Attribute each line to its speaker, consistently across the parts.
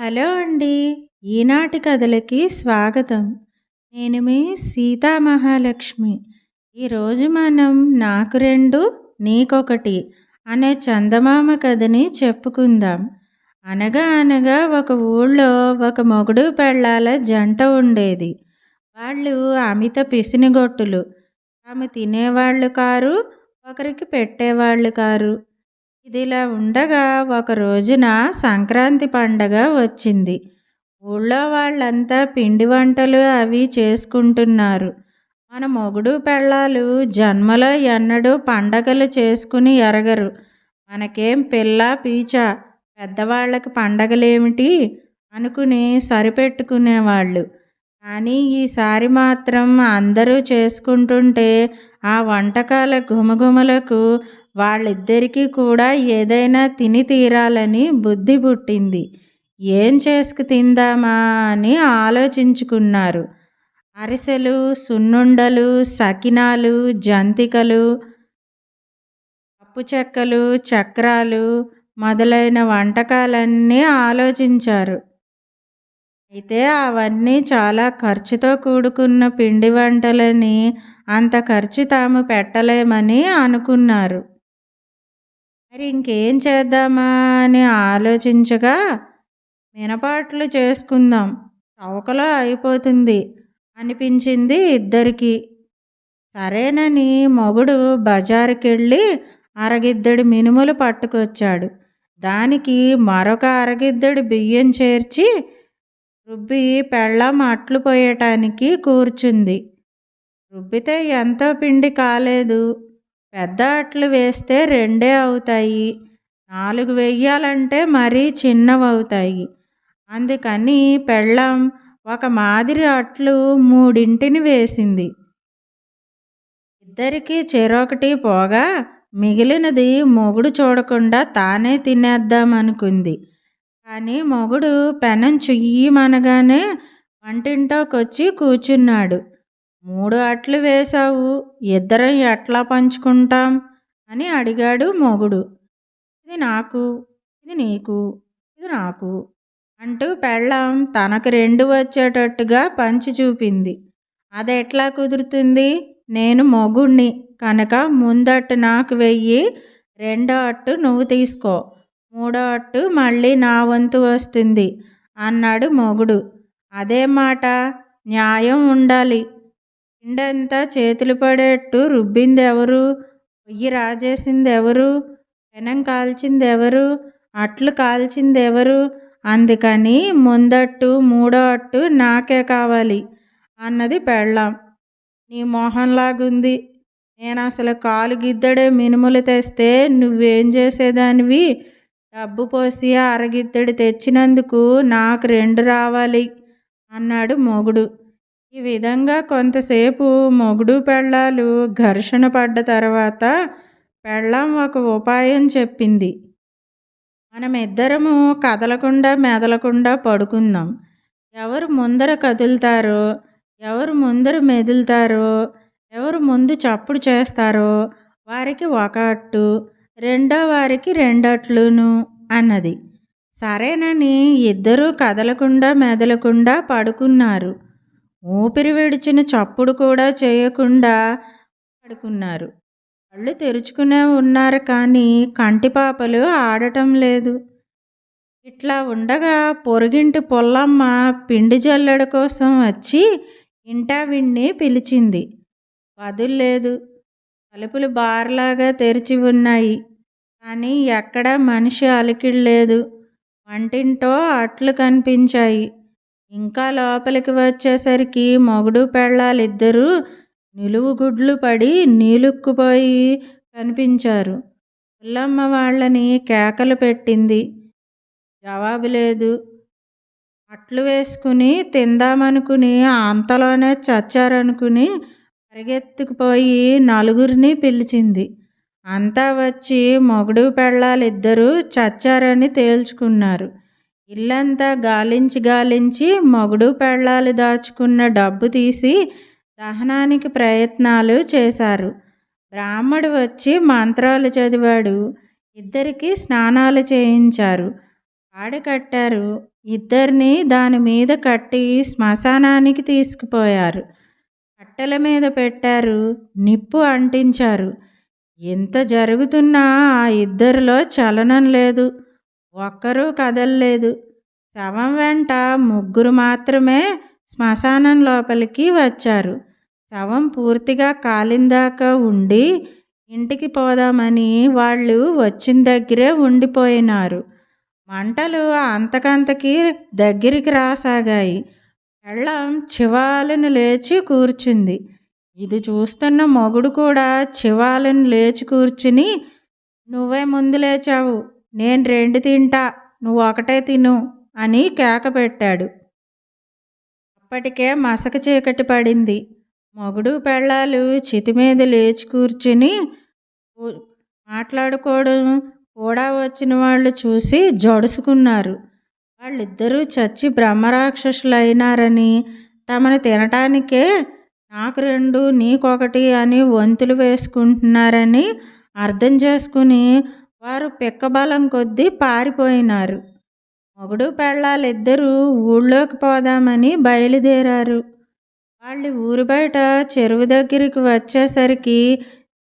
Speaker 1: Hello అండి. ఈనాటి కథలకి స్వాగతం. నేను మీ సీతామహాలక్ష్మి ఈరోజు మనం నాకు రెండు నీకొకటి అనే చందమామ కథని చెప్పుకుందాం. అనగా అనగా ఒక ఊళ్ళో ఒక మొగుడు పెళ్ళాల జంట ఉండేది. వాళ్ళు అమిత పిసినిగొట్టులు. ఆమె తినేవాళ్ళు కారు ఒకరికి పెట్టేవాళ్ళు కారు. ఇదిలా ఉండగా ఒక రోజున సంక్రాంతి పండగ వచ్చింది. ఊళ్ళో వాళ్ళంతా పిండి వంటలు అవి చేసుకుంటున్నారు. మన మొగుడు పెళ్ళాలు జన్మలో ఎన్నడూ పండగలు చేసుకుని ఎరగరు. మనకేం పిల్ల పీచ పెద్దవాళ్ళకి పండగలేమిటి అనుకుని సరిపెట్టుకునేవాళ్ళు. కానీ ఈసారి మాత్రం అందరూ చేసుకుంటుంటే ఆ వంటకాల గుమగుమలకు వాళ్ళిద్దరికీ కూడా ఏదైనా తిని తీరాలని బుద్ధి పుట్టింది. ఏం చేసుకు తిందామా అని ఆలోచించుకున్నారు. అరిసెలు సున్నుండలు సకినాలు జంతికలు పప్పు చెక్కలు చక్రాలు మొదలైన వంటకాలన్నీ ఆలోచించారు. అయితే అవన్నీ చాలా ఖర్చుతో కూడుకున్న పిండి వంటలని అంత ఖర్చు తాము పెట్టలేమని అనుకున్నారు. మరి ఇంకేం చేద్దామా అని ఆలోచించగా మినపాట్లు చేసుకుందాం. చౌకలో అయిపోతుంది అనిపించింది ఇద్దరికి. సరేనని మొగుడు బజారుకెళ్ళి అరగిద్దడి మినుములు పట్టుకొచ్చాడు. దానికి మరొక అరగిద్దడి బియ్యం చేర్చి రుబ్బి పెళ్ళం అట్లు పోయటానికి కూర్చుంది. రుబ్బితే ఎంతో పిండి కాలేదు. పెద్ద అట్లు వేస్తే రెండే అవుతాయి. నాలుగు వెయ్యాలంటే మరీ చిన్నవవుతాయి. అందుకని పెళ్ళం ఒక మాదిరి అట్లు మూడింటిని వేసింది. ఇద్దరికీ చెరొకటి పోగా మిగిలినది మొగుడు చూడకుండా తానే తినేద్దామనుకుంది కానీ మొగుడు పెనం చుయ్యమనగానే వంటింటోకొచ్చి కూర్చున్నాడు మూడు అట్లు వేశావు ఇద్దరం ఎట్లా పంచుకుంటాం? అని అడిగాడు మొగుడు. ఇది నాకు ఇది నీకు ఇది నాకు అంటూ పెళ్ళం తనకు రెండు వచ్చేటట్టుగా పంచి చూపింది. అది ఎట్లా కుదురుతుంది? నేను మొగుణ్ణి కనుక ముందట్టు నాకు వెయ్యి రెండో అట్టు నువ్వు తీసుకో. మూడో అట్టు మళ్ళీ నా వంతు వస్తుంది అన్నాడు మొగుడు. అదే మాట న్యాయం ఉండాలి. పిండంతా చేతులు పడేట్టు రుబ్బింది ఎవరు పొయ్యి రాజేసింది ఎవరు పెనం కాల్చింది ఎవరు అట్లు కాల్చింది ఎవరు అందుకని ముందట్టు మూడో అట్టు నాకే కావాలి అన్నది పెళ్ళాం. నీ మొహంలాగుంది. నేను అసలు కాలు గిద్దడే మినుములు తెస్తే నువ్వేం చేసేదానివి? డబ్బు పోసి అరగిద్దడి తెచ్చినందుకు నాకు రెండు రావాలి అన్నాడు మొగుడు. ఈ విధంగా కొంతసేపు మొగుడు పెళ్ళాలు ఘర్షణ పడ్డ తర్వాత పెళ్ళాం ఒక ఉపాయం చెప్పింది. మనమిద్దరము కదలకుండా మెదలకుండా పడుకుందాం ఎవరు ముందర కదులుతారో ఎవరు ముందర మెదులుతారో ఎవరు ముందు చప్పుడు చేస్తారో వారికి ఒక అట్టు రెండో వారికి రెండట్లును అన్నది. సరేనని ఇద్దరూ కదలకుండా మెదలకుండా పడుకున్నారు. ఊపిరి విడిచిన చప్పుడు కూడా చేయకుండా పడుకున్నారు కళ్ళు తెరుచుకునే ఉన్నారు కానీ కంటిపాపలు ఆడటం లేదు. ఇట్లా ఉండగా పొరుగింటి పొల్లమ్మ పిండి జల్లెడ కోసం వచ్చి ఇంటా విన్ని పిలిచింది. వదుల్లేదు తలుపులు బార్లాగా తెరిచి ఉన్నాయి. కానీ ఎక్కడా మనిషి అలికిళ్ళలేదు. వంటింటో అట్లు కనిపించాయి. ఇంకా లోపలికి వచ్చేసరికి మొగుడు పెళ్ళాలిద్దరూ నిలువుగుడ్లు పడి నీలుక్కుపోయి కనిపించారు. పుల్లమ్మ వాళ్ళని కేకలు పెట్టింది. జవాబు లేదు. అట్లు వేసుకుని తిందామనుకుని అంతలోనే చచ్చారనుకుని పరిగెత్తుకుపోయి నలుగురిని పిలిచింది. అంతా వచ్చి మొగుడు పెళ్ళాలిద్దరూ చచ్చారని తేల్చుకున్నారు. ఇల్లంతా గాలించి గాలించి మొగుడు పెళ్ళాలు దాచుకున్న డబ్బు తీసి దహనానికి ప్రయత్నాలు చేశారు. బ్రాహ్మడు వచ్చి మంత్రాలు చదివాడు. ఇద్దరికి స్నానాలు చేయించారు. తాడు కట్టారు. ఇద్దరిని దాని మీద కట్టి శ్మశానానికి తీసుకుపోయారు. కట్టెల మీద పెట్టారు. నిప్పు అంటించారు. ఎంత జరుగుతున్నా ఆ ఇద్దరిలో చలనం లేదు. ఒక్కరూ కదలలేదు. శవం వెంట ముగ్గురు మాత్రమే శ్మశానం లోపలికి వచ్చారు. శవం పూర్తిగా కాలిందాకా ఉండి ఇంటికి పోదామని వాళ్ళు వచ్చిన దగ్గరే ఉండిపోయినారు. మంటలు అంతకంతకి దగ్గరికి రాసాగాయి. పెళ్ళం చివాలను లేచి కూర్చుంది. ఇది చూస్తున్న మొగుడు కూడా చివాలను లేచి కూర్చుని నువ్వే ముందు లేచావు. నేను రెండు తింటా నువ్వు ఒకటే తిను అని కేక పెట్టాడు. అప్పటికే మసక చీకటి పడింది. మొగుడు పెళ్ళాలు చితి మీద లేచి కూర్చుని మాట్లాడుకోవడం కూడా వచ్చిన వాళ్ళు చూసి జడుసుకున్నారు. వాళ్ళిద్దరూ చచ్చి బ్రహ్మరాక్షసులైనారని తమను తినటానికే నాకు రెండు నీకొకటి అని వంతులు వేసుకుంటున్నారని అర్థం చేసుకుని వారు పిక్కబలం కొద్దీ పారిపోయినారు. మొగుడు పెళ్ళాలిద్దరూ ఊళ్ళోకి పోదామని బయలుదేరారు. వాళ్ళు ఊరు బయట చెరువు దగ్గరికి వచ్చేసరికి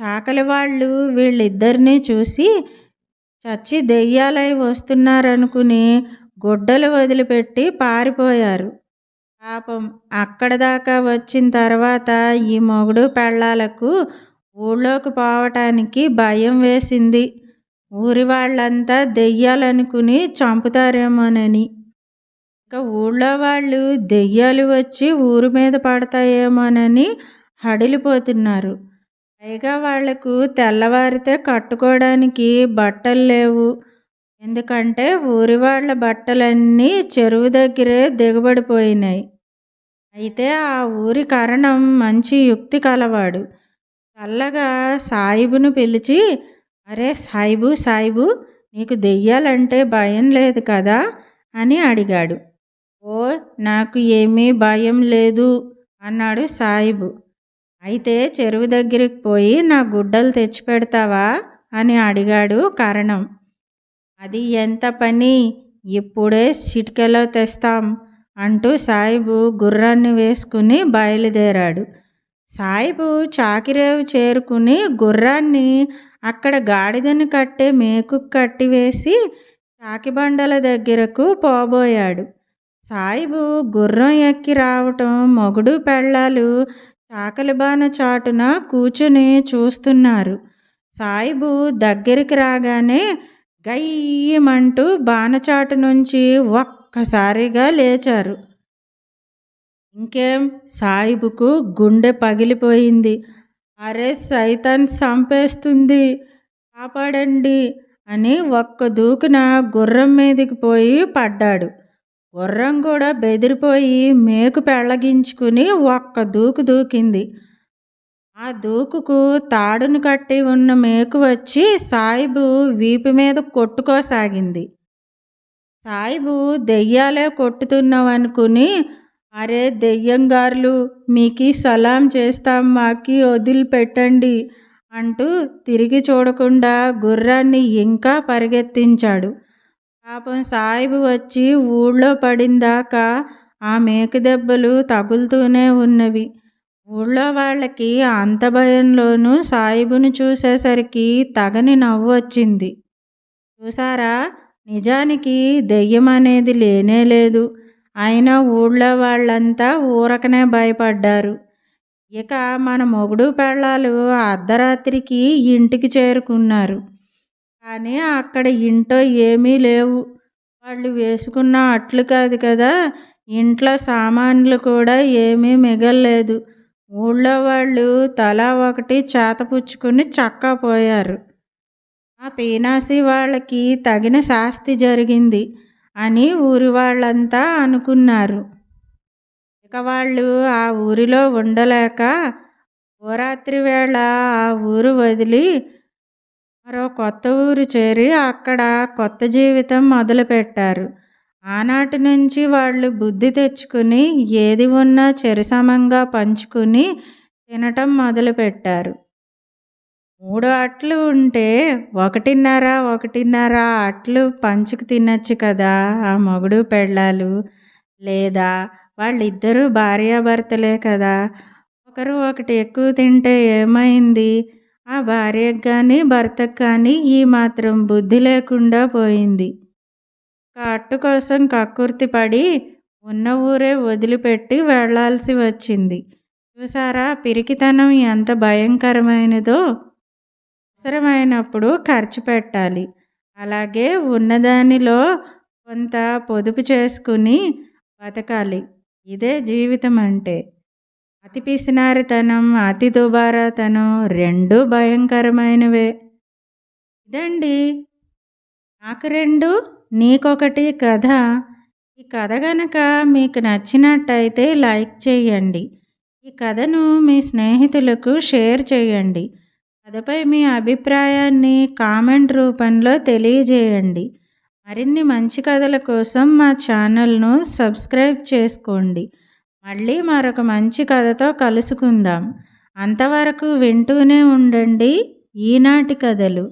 Speaker 1: చాకలి వాళ్ళు వీళ్ళిద్దరినీ చూసి చచ్చి దెయ్యాలై వస్తున్నారనుకుని గుడ్డలు వదిలిపెట్టి పారిపోయారు. పాపం అక్కడ దాకా వచ్చిన తర్వాత ఈ మొగుడు పెళ్ళాలకు ఊళ్ళోకి పోవటానికి భయం వేసింది. ఊరి వాళ్ళంతా దెయ్యాలనుకుని చంపుతారేమోనని. ఇంకా ఊళ్ళో వాళ్ళు దెయ్యాలు వచ్చి ఊరి మీద పడతాయేమోనని హడిలిపోతున్నారు. పైగా వాళ్ళకు తెల్లవారితే కట్టుకోవడానికి బట్టలు లేవు. ఎందుకంటే ఊరి వాళ్ళ బట్టలన్నీ చెరువు దగ్గరే దిగబడిపోయినాయి. అయితే ఆ ఊరి కరణం మంచి యుక్తి కలవాడు. చల్లగా సాయిబును పిలిచి అరే సాయిబు సాయిబు నీకు దెయ్యాలంటే భయం లేదు కదా? అని అడిగాడు. ఓ నాకు ఏమీ భయం లేదు అన్నాడు సాయిబు. అయితే చెరువు దగ్గరికి పోయి నా గుడ్డలు తెచ్చిపెడతావా? అని అడిగాడు కరణం. అది ఎంత పని? ఇప్పుడే చిటికెలో తెస్తాం అంటూ సాయిబు గుర్రాన్ని వేసుకుని బయలుదేరాడు. సాయిబు చాకిరేవు చేరుకుని గుర్రాన్ని అక్కడ గాడిదని కట్టే మేకు కట్టివేసి చాకిబండల దగ్గరకు పోబోయాడు. సాయిబు గుర్రం ఎక్కి రావటం మొగుడు పెళ్ళాలు చాకలిబాన చాటున కూర్చుని చూస్తున్నారు. సాయిబు దగ్గరికి రాగానే గయ్యమంటూ బాణచాటు నుంచి ఒక్కసారిగా లేచారు. ఇంకేం? సాయిబుకు గుండె పగిలిపోయింది. అరే సైతాన్ సంపేస్తుంది. కాపాడండి అని ఒక్క దూకున గుర్రం మీదకి పోయి పడ్డాడు. గుర్రం కూడా బెదిరిపోయి మేకు పెళ్ళగించుకుని ఒక్క దూకు దూకింది. ఆ దూకుకు తాడును కట్టి ఉన్న మేకు వచ్చి సాయిబు వీపు మీద కొట్టుకోసాగింది. సాయిబు దెయ్యాలే కొట్టుతున్నావనుకుని అరే దెయ్యంగారులు మీకు సలాం చేస్తాం మాకి వదిలిపెట్టండి అంటూ తిరిగి చూడకుండా గుర్రాన్ని ఇంకా పరిగెత్తించాడు. పాపం సాయిబు వచ్చి ఊళ్ళో పడిందాకా ఆ మేక దెబ్బలు తగులుతూనే ఉన్నవి. ఊళ్ళో వాళ్ళకి అంత భయంలోనూ సాయిబును చూసేసరికి తగని నవ్వు వచ్చింది. చూసారా? నిజానికి దెయ్యం అనేది లేనే లేదు. అయినా ఊళ్ళో వాళ్ళంతా ఊరకనే భయపడ్డారు. ఇక మన మొగుడు పెళ్ళాలు అర్ధరాత్రికి ఇంటికి చేరుకున్నారు. కానీ అక్కడ ఇంటో ఏమీ లేవు. వాళ్ళు వేసుకున్న అట్లు కాదు కదా ఇంట్లో సామాన్లు కూడా ఏమీ మిగల్లేదు. ఊళ్ళో వాళ్ళు తలా ఒకటి చేతపుచ్చుకుని చక్కా పోయారు. ఆ పీనాసి వాళ్ళకి తగిన శాస్తి జరిగింది. అని ఊరి వాళ్ళంతా అనుకున్నారు. ఇక వాళ్ళు ఆ ఊరిలో ఉండలేక ఓరాత్రి వేళ ఆ ఊరు వదిలి మరో కొత్త ఊరు చేరి అక్కడ కొత్త జీవితం మొదలుపెట్టారు. ఆనాటి నుంచి వాళ్ళు బుద్ధి తెచ్చుకుని ఏది ఉన్నా చెరిసమంగా పంచుకుని తినటం మొదలుపెట్టారు. మూడు అట్లు ఉంటే ఒకటిన్నర ఒకటిన్నర అట్లు పంచుకు తినచ్చు కదా ఆ మొగుడు పెళ్ళాలు. లేదా వాళ్ళిద్దరూ భార్యాభర్తలే కదా ఒకరు ఒకటి ఎక్కువ తింటే ఏమైంది? ఆ భార్యకు కానీ భర్తకు కానీ ఈ మాత్రం బుద్ధి లేకుండా పోయింది. ఒక అట్టు కోసం కక్కుర్తి పడి ఉన్న ఊరే వదిలిపెట్టి వెళ్ళాల్సి వచ్చింది. చూసారా పిరికితనం ఎంత భయంకరమైనదో? అవసరమైనప్పుడు ఖర్చు పెట్టాలి. అలాగే ఉన్నదానిలో కొంత పొదుపు చేసుకుని బతకాలి. ఇదే జీవితం అంటే. అతి పిసినారితనం అతి దుబారాతనం రెండూ భయంకరమైనవే. ఇదండి. నాకు రెండు నీకొకటి కథ. ఈ కథ గనక మీకు నచ్చినట్టయితే లైక్ చేయండి. ఈ కథను మీ స్నేహితులకు షేర్ చేయండి. కథపై మీ అభిప్రాయాన్ని కామెంట్ రూపంలో తెలియజేయండి. మరిన్ని మంచి కథల కోసం మా ఛానల్ను సబ్స్క్రైబ్ చేసుకోండి. మళ్ళీ మరొక మంచి కథతో కలుసుకుందాం. అంతవరకు వింటూనే ఉండండి. ఈనాటి కథలు.